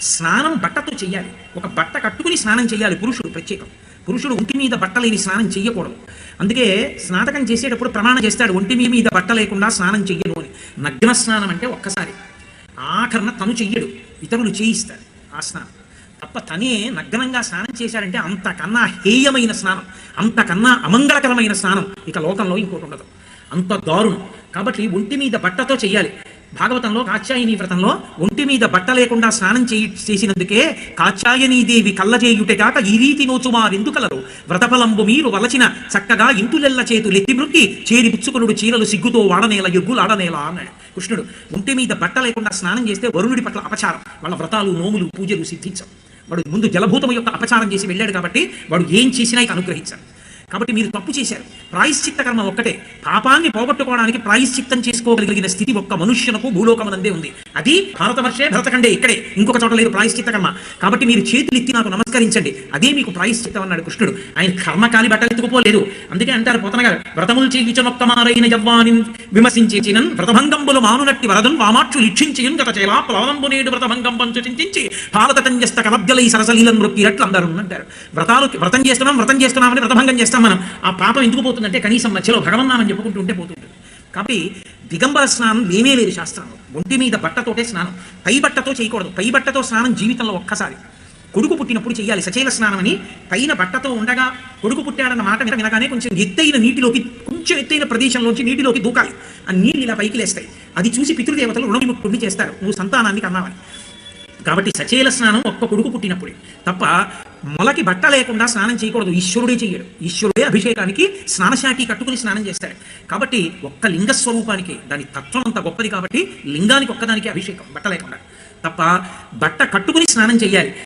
స్నానం బట్టతో చెయ్యాలి. ఒక బట్ట కట్టుకుని స్నానం చేయాలి పురుషుడు ప్రత్యేకం. పురుషుడు ఒంటి మీద బట్ట లేని స్నానం చేయకూడదు అందుకే స్నాతకం చేసేటప్పుడు ప్రమాణం చేస్తాడు ఒంటి మీద బట్ట లేకుండా స్నానం చెయ్యను అని. నగ్న స్నానం అంటే ఒక్కసారి. ఆఖరణ తను చెయ్యడు ఇతరులు చేయిస్తాడు ఆ స్నానం. తప్ప తనే నగ్నంగా స్నానం చేశాడంటే అంతకన్నా హేయమైన స్నానం అంతకన్నా అమంగళకరమైన స్నానం ఇక లోకంలో ఇంకోటి ఉండదు. అంత దారుణం. కాబట్టి ఒంటి మీద బట్టతో చెయ్యాలి. భాగవతంలో కాత్యాయని వ్రతంలో ఒంటి మీద బట్ట లేకుండా స్నానం చేయి చేసినందుకే కాత్యాయనీ దేవి కళ్ళజేయుటే కాక ఈ రీతి నోచుమారెందుకలరు వ్రతఫలంబు మీరు వలచిన చక్కగా ఇంటులెల్ల చేతులెత్తి మృక్కి చేరి పుచ్చుకునుడు చీరలు సిగ్గుతో వాడనేల ఎగ్గులాడనేలా అన్నాడు. కృష్ణుడు ఒంటి మీద బట్ట లేకుండా స్నానం చేస్తే వరుణుడి పట్ల అపచారం. వాళ్ళ వ్రతాలు నోములు పూజలు సిద్ధించవు. వాడు ముందు జలభూతం యొక్క అపచారం చేసి వెళ్ళాడు కాబట్టి వాడు ఏం చేసినా ఇక అనుగ్రహించాడు. కాబట్టి మీరు తప్పు చేశారు. ప్రాయశ్చిత్త కర్మ ఒక్కటే. పాపాన్ని పోగొట్టుకోవడానికి ప్రాయశ్చిత్తం చేసుకోగలిగిన స్థితి ఒక్క మనుష్యునకు భూలోకమనందే ఉంది. అది భారతవర్షే భరతకండే ఇక్కడే. ఇంకొక చోట లేదు ప్రాయశ్చిత్త కర్మ. కాబట్టి మీరు చేతులు ఎత్తి నాకు నమస్కరించండి. అదే మీకు ప్రాయశ్చిత్తం అన్నాడు కృష్ణుడు. ఆయన కర్మకాలి బట్టలు ఎత్తుకుపోలేదు. అందుకే అంటారు పోతన గారు వ్రతములు చేయించనొక్కమారైన యవ్వాని విమర్శించేచినన్ వ్రతభంగంబులు మానునట్టి వరదం వామాక్షులు ఇచ్చించేయన్ గత చేలా ప్లవనంబు నేడు వ్రతభంగం పంచు భారత పాలతటంజస్త కలబ్జలై సరసలీలం మృక్కిరట్లు అందరూ అంటారు. వ్రతాలు వ్రతం చేస్తున్నాం వ్రతం చేస్తున్నామని వ్రతభంగం చేస్తాం మనం ఆ పాపం ఎందుకు పోతుందంటే కనీసం మధ్యలో భగవన్నామని చెప్పుకుంటూ ఉంటే పోతుంటుంది. కాబట్టి దిగంబర స్నానం లేనే లేదు శాస్త్రంలో ఒంటి మీద బట్టతోటే స్నానం. పై బట్టతో చేయకూడదు. పై బట్టతో స్నానం జీవితంలో ఒక్కసారి. కొడుకు పుట్టినప్పుడు చేయాలి సచైల స్నానం అని పైన బట్టతో ఉండగా కొడుకు పుట్టాడన్న మాట మీద వినగానే కొంచెం ఎత్తైన నీటిలోకి కొంచెం ఎత్తైన ప్రదేశంలోంచి నీటిలోకి దూకాలి. ఆ నీళ్ళు ఇలా పైకి లేస్తాయి. అది చూసి పితృదేవతలు రుణవిముక్తుడిని చేస్తారు. నువ్వు సంతానాన్ని కన్నావని. కాబట్టి సచేల స్నానం ఒక్క కొడుకు పుట్టినప్పుడే. తప్ప మొలకి బట్ట లేకుండా స్నానం చేయకూడదు. ఈశ్వరుడే చేయడు ఈశ్వరుడే అభిషేకానికి స్నానశాఖి కట్టుకుని స్నానం చేస్తాడు. కాబట్టి ఒక్క లింగ స్వరూపానికి దాని తత్వం అంత గొప్పది కాబట్టి లింగానికి ఒక్కదానికి అభిషేకం బట్ట లేకుండా. తప్ప బట్ట కట్టుకుని స్నానం చేయాలి